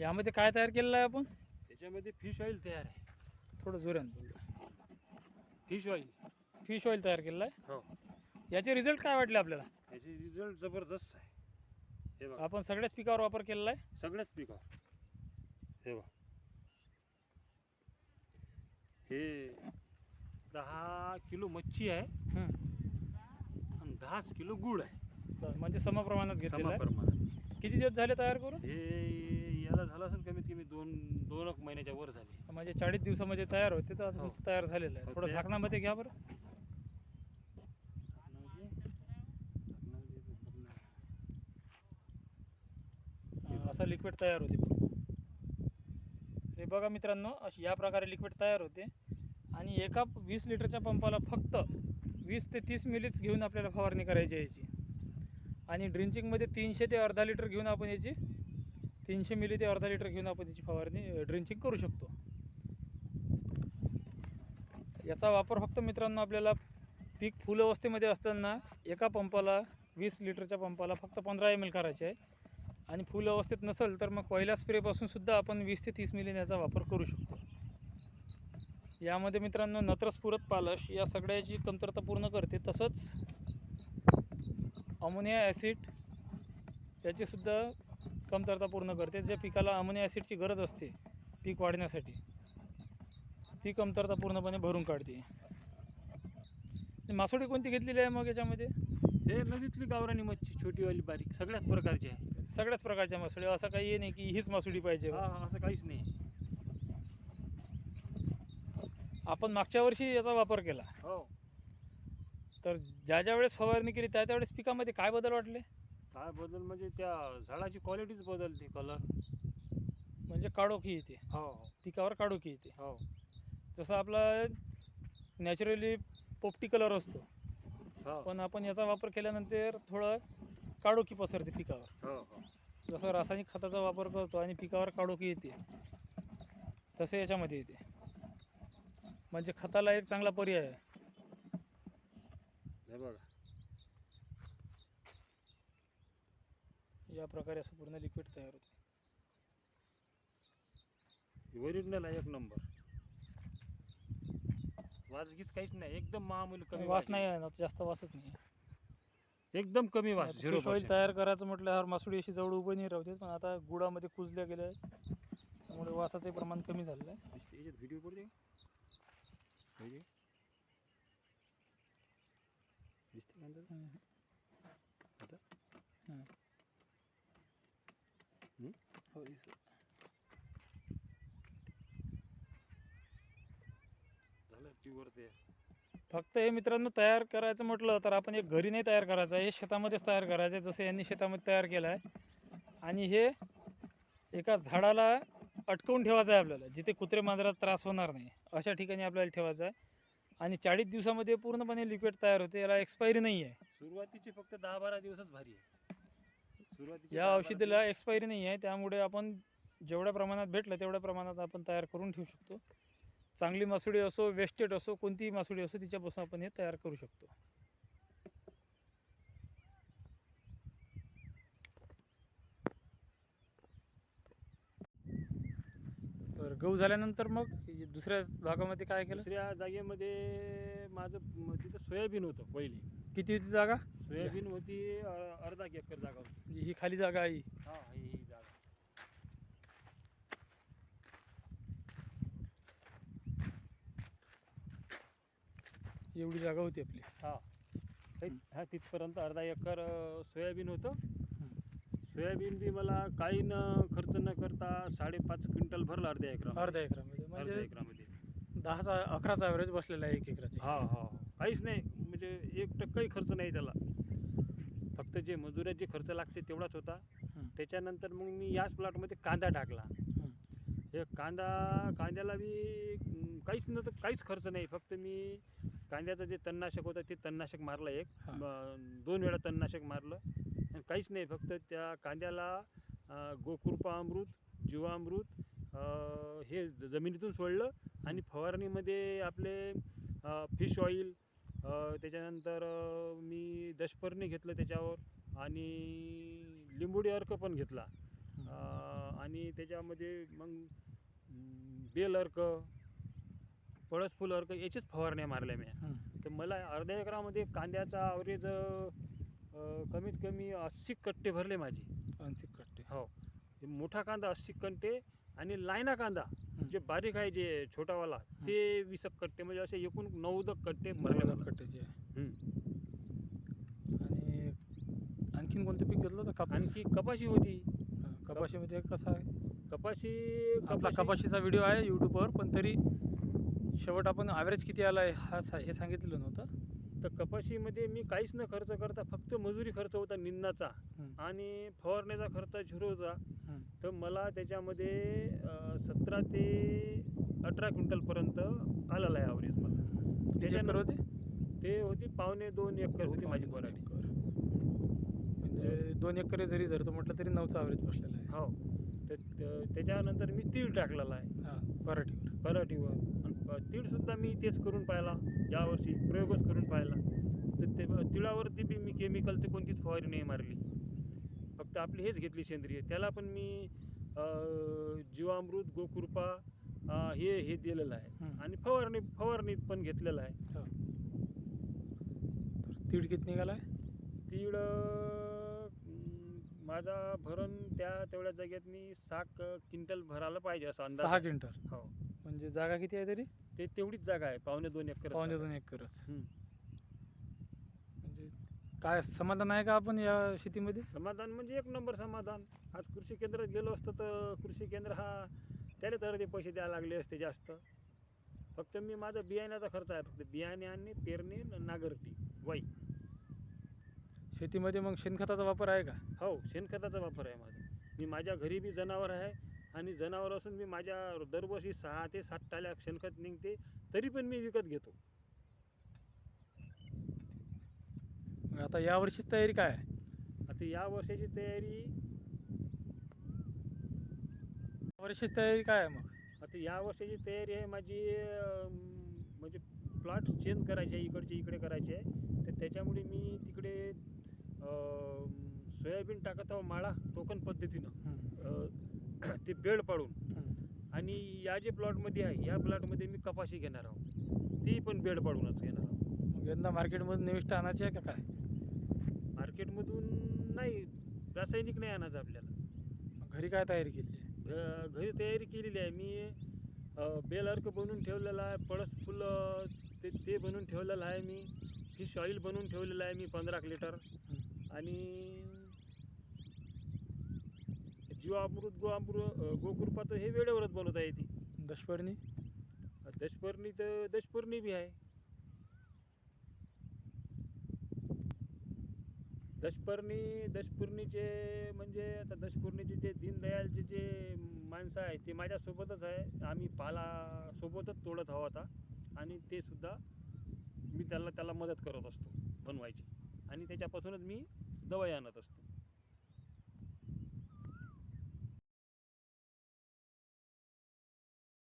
यामध्ये काय तयार केलेलं आहे आपण? त्याच्यामध्ये फिश ऑइल तयार आहे. थोडं जोरानं बोलू. फिश ऑइल फिश ऑइल तयार केलेलं आहे? हो. याचे रिझल्ट काय वाटले आपल्याला? याचे रिझल्ट जबरदस्त आहे. हे बघा. आपण सगळ्याच पिकावर वापर केलेला आहे? सगळ्याच पिकावर. हे बघा. हे दहा किलो मच्छी आहे. हं. आणि दहाच किलो गुळ आहे. म्हणजे समप्रमाणात घेतलेलं समा आहे प्रमाणात. किती दिवस झाले तयार करून? हे याला झालं असेल कमीत कमी दोन दोन एक महिन्याच्या वर झाले. म्हणजे चाळीस दिवसामध्ये तयार होते तर आता हो. तुमचं तयार झालेलं आहे. हो, थोडं ते- झाकणामध्ये घ्या बरं. असं लिक्विड तयार होते. पूर्ण. हे बघा मित्रांनो अशी या प्रकारे लिक्विड तयार होते. आणि एका वीस लिटरच्या पंपाला फक्त वीस ते तीस मिलीच घेऊन आपल्याला फवारणी करायची आहे याची. आणि ड्रिंचिंगमध्ये तीनशे ते अर्धा लिटर घेऊन आपण याची तीनशे मिली ते अर्धा लिटर घेऊन आपण याची फवारणी ड्रिंचिंग करू शकतो. याचा वापर फक्त मित्रांनो आपल्याला पीक फुल अवस्थेमध्ये असताना एका पंपाला वीस लिटरच्या पंपाला फक्त पंधरा एम एल करायचे आहे. आणि फुल अवस्थेत नसेल तर मग पहिल्या स्प्रेपासून सुद्धा आपण वीस ते तीस मिलियन याचा वापर करू शकतो. यामध्ये मित्रांनो नत्रस्फुरत पालश या सगळ्याची कमतरता पूर्ण करते. तसंच अमोनिया ॲसिड याचीसुद्धा कमतरता पूर्ण करते ज्या पिकाला अमोनिया ॲसिडची गरज असते पीक वाढण्यासाठी. ती कमतरता पूर्णपणे भरून काढते. मासोळी कोणती घेतलेली आहे मग याच्यामध्ये? हे नदीतली गावरानी मच्छी छोटीवाली बारीक सगळ्याच प्रकारची आहे. सगळ्याच प्रकारच्या मासोळी असं काही हे नाही की हीच मासोळी पाहिजे. असं काहीच नाही. आपण मागच्या वर्षी याचा वापर केला. हो. तर ज्या ज्या वेळेस फवारणी केली त्या त्यावेळेस पिकामध्ये काय बदल वाटले? काय बदल म्हणजे त्या झाडाची क्वालिटीच बदलते कलर म्हणजे काळोखी येते. हो. हो पिकावर काळोखी येते. हो. जसं आपला नॅचरली पोपटी कलर असतो. हो. पण आपण याचा वापर केल्यानंतर थोडं काळोखी पसरते पिकावर. हो हो. जसं रासायनिक खताचा वापर करतो आणि पिकावर काळोखी येते. तसं याच्यामध्ये येते. म्हणजे खताला एक चांगला पर्याय आहे. हे बघा. या प्रकारे असं पूर्ण लिक्विड तयार होते. ओरिजिनल आहे एक नंबर वाजगीच काहीच नाही एकदम मामूली कमी वास नाही आहे ना जास्त वासच नाही एकदम कमी वास झिरो oil तयार करायचं म्हटल्यावर मासुडी अशी जवळ उभं नाही राहते पण आता गुळामध्ये कुजल्या गेल्या आहेत. त्यामुळे वासाचे प्रमाण कमी झालेलं आहे. व्हिडिओ पडते का व्हिडिओ दिसते का अंदाज? हम्म. आता? हो, दिसलं. झालं प्युअर ते फक्त हे मित्रांनो तयार करायचं म्हटलं तर आपण एक घरी नाही तयार करायचं आहे हे शेतामध्येच तयार करायचं आहे जसं यांनी शेतामध्ये तयार केलं आहे आणि हे एका झाडाला अटकवून ठेवायचं आहे आपल्याला जिथे कुत्रे मांजराचा त्रास होणार नाही अशा ठिकाणी आपल्याला ठेवायचं आहे. आणि चाळीस दिवसामध्ये पूर्णपणे लिक्विड तयार होते याला एक्सपायरी नाही आहे सुरुवातीचे फक्त दहा बारा दिवसच भारी आहे. सुरुवातीचे या औषधीला एक्सपायरी नाही आहे त्यामुळे आपण जेवढ्या प्रमाणात भेटलं तेवढ्या प्रमाणात आपण तयार करून ठेवू शकतो. चांगली मासुडी असो वेस्टेड असो कोणतीही मासुडी असो तिच्यापासून आपण हे तयार करू शकतो. तर गहू झाल्यानंतर मग दुसऱ्या भागामध्ये काय केलं? दुसऱ्या जागेमध्ये माझं म- तिथं सोयाबीन होतं पहिले. किती होती जागा? सोयाबीन होती अ- अर्धा एकर जागा होती. म्हणजे ही खाली जागा आहे ही. हा ही ही जागा. एवढी जागा होती आपली. हा. हा तिथपर्यंत अर्धा एकर अ, सोयाबीन होतं. सोयाबीन बी मला काही न खर्च न करता साडेपाच क्विंटल भरलं अर्ध्या एकरा अर्ध्या एकरामध्ये. अर्ध्या म्हणजे एकरामध्ये. दहाचा अकराचा ॲव्हरेज बसलेला आहे एक एकराची. हा हा काहीच नाही. म्हणजे एक टक्काही खर्च नाही त्याला. फक्त जे मजुराचे खर्च लागते तेवढाच होता. हं. त्याच्यानंतर मग मी याच प्लॉटमध्ये कांदा टाकला. हं. हे कांदा कांद्याला बी अं, काहीच नव्हतं काहीच खर्च नाही. फक्त मी कांद्याचं जे तणनाशक होतं ते तणनाशक मारलं एक. हा. म, दोन वेळा तणनाशक मारलं. आणि काहीच नाही. फक्त त्या कांद्याला अं, अमृत जीवामृत हे जमिनीतून सोडलं आणि फवारणीमध्ये आपले फिश ऑइल त्याच्यानंतर मी दशपर्णी घेतलं त्याच्यावर आणि लिंबोडी अर्क पण घेतला. आणि त्याच्यामध्ये मग बेल अर्क पळस फुल अर्क याचीच फवारण्या मारल्या मी. तर मला अर्ध्या एकरामध्ये कांद्याचा ॲव्हरेज कमीत कमी अस्सी कट्टे भरले माझे. ऐंशी कट्टे. हो. हे मोठा कांदा अस्सी कट्टे आणि लायना कांदा. जे बारीक आहे जे छोटावाला ते वीस एक कट्टे म्हणजे असे एकूण नऊद कट्टे भरले. कट्ट्याचे. आणि आणखीन कोणतं पीक घेतलं होतं कापूस आणखी कपाशी होती हां, कपाशीमध्ये कसं आहे कपाशी आपला कपाशीचा व्हिडिओ आहे यूट्यूबवर पण तरी शेवट आपण ॲव्हरेज किती आला आहे हा सा- हे सांगितलेलं नव्हतं तर कपाशीमध्ये मी काहीच न खर्च करता फक्त मजुरी खर्च होता निंदाचा. आणि फवारण्याचा खर्च झिरो होता. तर मला त्याच्यामध्ये सतरा ते अठरा क्विंटलपर्यंत आलेला आहे ॲव्हरेज मला. किती त्याच्यानं- एकर होते? ते होती पावणे दोन एकर होती माझी पराठी. म्हणजे दोन एकर जरी धरतो म्हटलं तरी नऊचा ॲव्हरेज बसलेला आहे. हो. तर त- त्याच्यानंतर मी तीळ टाकलेला आहे. हां पराठीवर. पराठीवर. आणि प- तीळसुद्धा मी तेच करून पाहिला. यावर्षी प्रयोगच करून पाहिला. तर ते तिळावरती बी मी केमिकलची कोणतीच फवारणी नाही मारली. फक्त आपली हेच घेतली सेंद्रिय. त्याला पण मी जीवामृत गोकृपा हे हे दिलेलं आहे. आणि फवारणी फवारणी पण घेतलेलं आहे. हो. तर तीड किती निघाला आहे तीळ अं, माझा भरण त्या तेवढ्या जागेत मी क- क्विंटल भरायला पाहिजे असा अंदाज सहा. क्विंटल? हो. म्हणजे जागा किती आहे तरी? ते तेवढीच जागा आहे पावणे दोन एकर पावणे दोन एकरच. काय समाधान आहे का आपण या शेतीमध्ये? समाधान म्हणजे एक नंबर समाधान. आज कृषी केंद्रात गेलो असतो तर कृषी केंद्र हा त्याला तर ते पैसे द्यायला लागले असते जास्त. फक्त मी माझा बियाण्याचा खर्च आहे फक्त बियाणे आणि पेरणी नागरटी वाई शेतीमध्ये मग शेणखताचा वापर आहे का? हो शेणखताचा वापर आहे माझा. मी माझ्या घरी बी जनावर आहे आणि जनावर असून मी माझ्या दरवर्षी सहा ते सात टाल्या शेणखत निघते तरी पण मी विकत घेतो. मग आता या वर्षीच तयारी काय? आहे आता या वर्षाची तयारी या वर्षीच तयारी काय आहे मग? आता या वर्षाची तयारी आहे माझी अं, म्हणजे प्लॉट चेंज करायचे आहे इकडचे इकडे करायचे आहे. तर त्याच्यामुळे मी तिकडे अं, सोयाबीन टाकत आहो माळा टोकन पद्धतीनं. अं, ते बेड पाडून. आणि या जे प्लॉटमध्ये आहे या प्लॉटमध्ये मी कपाशी घेणार आहोत ती पण बेड पाडूनच घेणार आहोत मग यंदा मार्केटमधून निविष्ट आणायची आहे का काय? मार्केटमधून नाही रासायनिक नाही आणायचं आपल्याला. घरी काय तयारी केली आहे? घ- घरी तयारी केलेली आहे. मी बेल अर्क बनवून ठेवलेला आहे पळस फुल ते ते बनवून ठेवलेलं आहे मी. फिश ऑइल बनवून ठेवलेलं आहे मी पंधरा लिटर. आणि जीवामृत गोअमृत अ, गोकृपा तर हे वेळेवरच बनवता येते. दशपर्णी? दशपर्णी तर दशपर्णी बी आहे. दशपर्णी दशपूर्णीचे म्हणजे आता दशपूर्णीचे जे दीनदयालचे जे माणसं आहे ते माझ्यासोबतच आहे. आम्ही पाला सोबतच तोडत आहोत होता आणि ते सुद्धा मी त्याला त्याला मदत करत असतो बनवायची. आणि त्याच्यापासूनच मी दवाई आणत असतो.